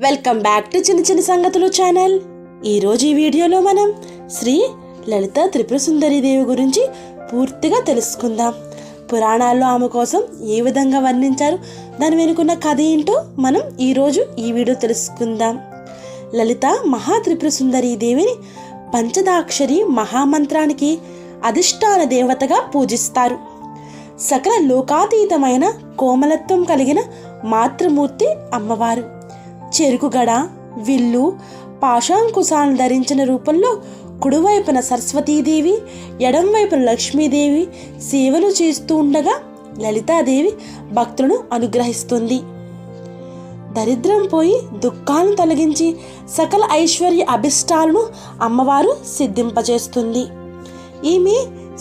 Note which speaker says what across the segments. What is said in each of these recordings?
Speaker 1: Welcome back to చిన్న చిన్న సంగతులు ఛానల్. ఈరోజు ఈ వీడియోలో మనం శ్రీ లలిత త్రిపుర దేవి గురించి పూర్తిగా తెలుసుకుందాం. పురాణాల్లో ఆమె కోసం ఏ విధంగా వర్ణించారు దాని వెనుకున్న కథ ఏంటో మనం ఈరోజు ఈ వీడియో తెలుసుకుందాం. లలిత మహా త్రిపుర దేవిని పంచదాక్షరి మహామంత్రానికి అధిష్టాన దేవతగా పూజిస్తారు. సకల లోకాతీతమైన కోమలత్వం కలిగిన మాతృమూర్తి అమ్మవారు. చెరుకుగడ విల్లు పాశాంకుశాలను ధరించిన రూపంలో కుడివైపున సరస్వతీదేవి ఎడంవైపున లక్ష్మీదేవి సేవలు చేస్తూ ఉండగా లలితాదేవి భక్తులను అనుగ్రహిస్తుంది. దరిద్రం పోయి దుఃఖాలను తొలగించి సకల ఐశ్వర్య అభిష్టాలను అమ్మవారు సిద్ధింపజేస్తుంది. ఈమె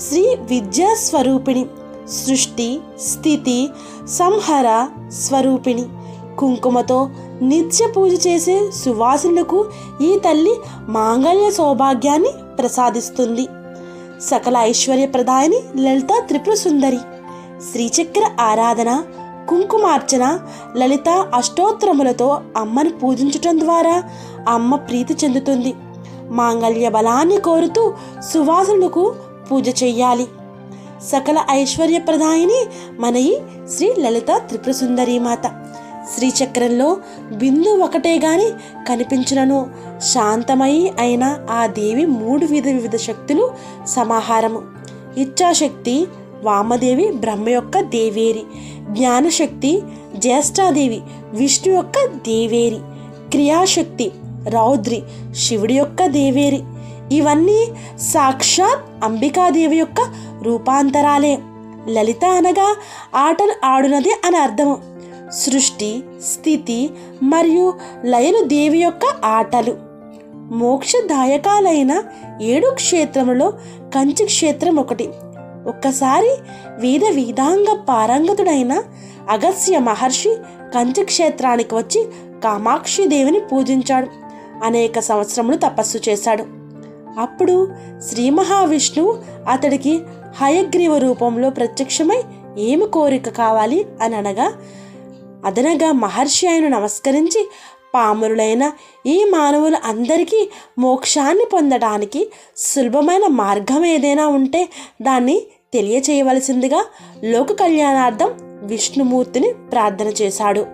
Speaker 1: శ్రీ విద్యా స్వరూపిణి సృష్టి స్థితి సంహర స్వరూపిణి. కుంకుమతో నిత్య పూజ చేసే సువాసనలకు ఈ తల్లి మాంగళ్య సౌభాగ్యాన్ని ప్రసాదిస్తుంది. సకల ఐశ్వర్య ప్రదాయని లలిత త్రిపుర సుందరి. శ్రీచక్ర ఆరాధన కుంకుమార్చన లలిత అష్టోత్తరములతో అమ్మను పూజించటం ద్వారా అమ్మ ప్రీతి చెందుతుంది. మాంగళ్య బలాన్ని కోరుతూ సువాసనకు పూజ చెయ్యాలి. సకల ఐశ్వర్యప్రదాయిని మన ఈ శ్రీ లలిత త్రిపుర సుందరి మాత. శ్రీచక్రంలో బిందు ఒకటే గాని కనిపించినను. శాంతమయి అయిన ఆ దేవి మూడు విధ వివిధ శక్తులు సమాహారము. ఇచ్ఛాశక్తి వామదేవి బ్రహ్మ యొక్క దేవేరి. జ్ఞానశక్తి జ్యేష్ఠాదేవి విష్ణు యొక్క దేవేరి. క్రియాశక్తి రౌద్రి శివుడి యొక్క దేవేరి. ఇవన్నీ సాక్షాత్ అంబికాదేవి యొక్క రూపాంతరాలే. లలిత అనగా ఆటలు ఆడునది అని అర్థము. సృష్టి స్థితి మరియు లయలు దేవి యొక్క ఆటలు. మోక్షదాయకాలైన ఏడు క్షేత్రములో కంచి క్షేత్రం ఒకటి. ఒక్కసారి వేద వేదాంగ పారంగతుడైన అగస్య మహర్షి కంచి క్షేత్రానికి వచ్చి కామాక్షి దేవిని పూజించాడు. అనేక సంవత్సరములు తపస్సు చేశాడు. అప్పుడు శ్రీ మహావిష్ణువు అతడికి హయగ్రీవ రూపంలో ప్రత్యక్షమై ఏమి కోరిక కావాలి అని అనగా అదనగా మహర్షి ఆయన నమస్కరించి పామరులైన ఈ మానవులు అందరికీ మోక్షాన్ని పొందడానికి సులభమైన మార్గం ఏదైనా ఉంటే దాన్ని తెలియచేయవలసిందిగా లోక కళ్యాణార్థం విష్ణుమూర్తిని ప్రార్థన చేశాడు.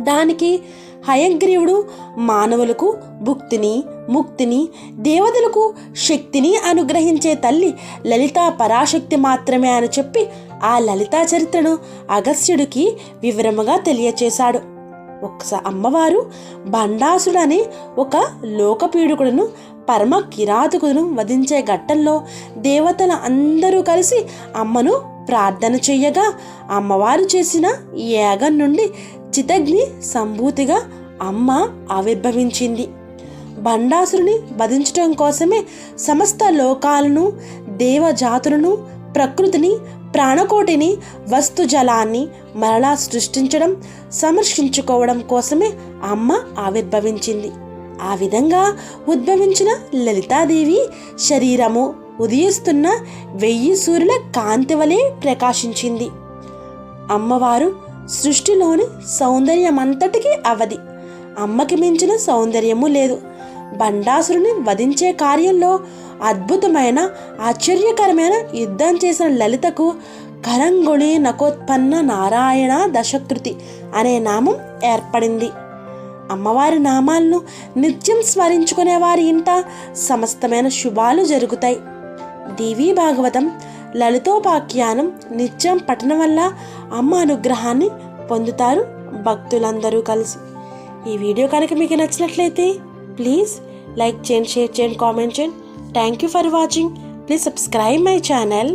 Speaker 1: దానికి హయగ్రీవుడు మానవులకు భుక్తిని ముక్తిని దేవతలకు శక్తిని అనుగ్రహించే తల్లి లలితా పరాశక్తి మాత్రమే అని చెప్పి ఆ లలితా చరిత్రను అగస్త్యుడికి వివరముగా తెలియచేశాడు. ఒకసారి అమ్మవారు భండాసుడని ఒక లోకపీడుకుడును పరమ కిరాతకును వధించే ఘట్టంలో దేవతల అందరూ కలిసి అమ్మను ప్రార్థన చెయ్యగా అమ్మవారు చేసిన ఈ యాగం నుండి చితగ్ని సంభూతిగా అమ్మ ఆవిర్భవించింది. బండాసురుని వధించటం కోసమే సమస్త లోకాలను దేవజాతులను ప్రకృతిని ప్రాణకోటిని వస్తు జలాన్ని మరలా సృష్టించడం సమర్శించుకోవడం కోసమే అమ్మ ఆవిర్భవించింది. ఆ విధంగా ఉద్భవించిన లలితాదేవి శరీరము ఉదయిస్తున్న వెయ్యి సూర్యుల కాంతి వలె ప్రకాశించింది. అమ్మవారు సృష్టిలోని సౌందర్యమంతటికీ అవధి. అమ్మకి మించిన సౌందర్యము లేదు. బండాసురుని వధించే కార్యంలో అద్భుతమైన ఆశ్చర్యకరమైన యుద్ధం చేసిన లలితకు కరంగుళి నకోత్పన్న నారాయణ దశకృతి అనే నామం ఏర్పడింది. అమ్మవారి నామాలను నిత్యం స్మరించుకునే వారి ఇంట సమస్తమైన శుభాలు జరుగుతాయి. దేవీ భాగవతం లలితోపాఖ్యానం నిత్యం పఠనం వల్ల అమ్మ అనుగ్రహాన్ని పొందుతారు భక్తులందరూ కలిసి. ఈ వీడియో కనుక మీకు నచ్చినట్లయితే ప్లీజ్ లైక్ చేయండి షేర్ చేయండి కామెంట్ చేయండి. Thank you for watching please subscribe my channel